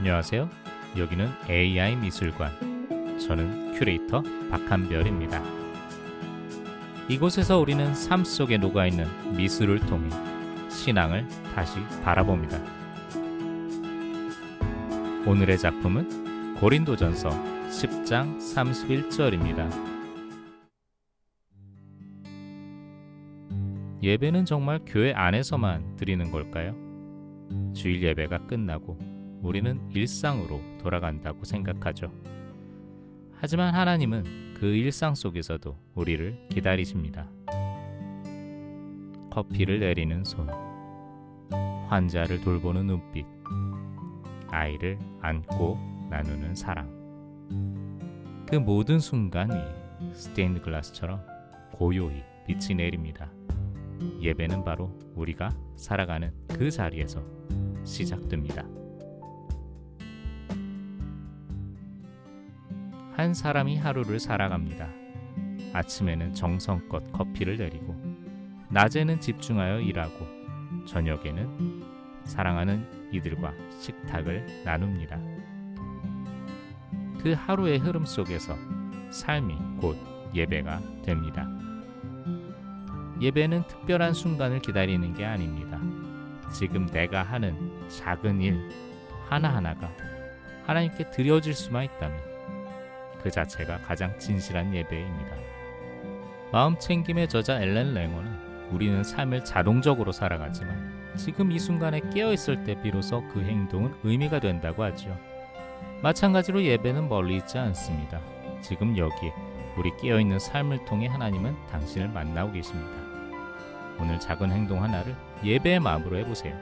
안녕하세요. 여기는 AI 미술관. 저는 큐레이터 박한별입니다. 이곳에서 우리는 삶 속에 녹아있는 미술을 통해 신앙을 다시 바라봅니다. 오늘의 작품은 고린도전서 10장 31절입니다. 예배는 정말 교회 안에서만 드리는 걸까요? 주일 예배가 끝나고 우리는 일상으로 돌아간다고 생각하죠. 하지만 하나님은 그 일상 속에서도 우리를 기다리십니다. 커피를 내리는 손, 환자를 돌보는 눈빛, 아이를 안고 나누는 사랑. 그 모든 순간이 스테인드 글라스처럼 고요히 빛이 내립니다. 예배는 바로 우리가 살아가는 그 자리에서 시작됩니다. 한 사람이 하루를 살아갑니다. 아침에는 정성껏 커피를 내리고, 낮에는 집중하여 일하고, 저녁에는 사랑하는 이들과 식탁을 나눕니다. 그 하루의 흐름 속에서 삶이 곧 예배가 됩니다. 예배는 특별한 순간을 기다리는 게 아닙니다. 지금 내가 하는 작은 일 하나하나가 하나님께 드려질 수만 있다면 그 자체가 가장 진실한 예배입니다. 마음 챙김의 저자 엘렌 랭어는 우리는 삶을 자동적으로 살아가지만 지금 이 순간에 깨어 있을 때 비로소 그 행동은 의미가 된다고 하죠. 마찬가지로 예배는 멀리 있지 않습니다. 지금 여기에 우리 깨어 있는 삶을 통해 하나님은 당신을 만나고 계십니다. 오늘 작은 행동 하나를 예배의 마음으로 해보세요.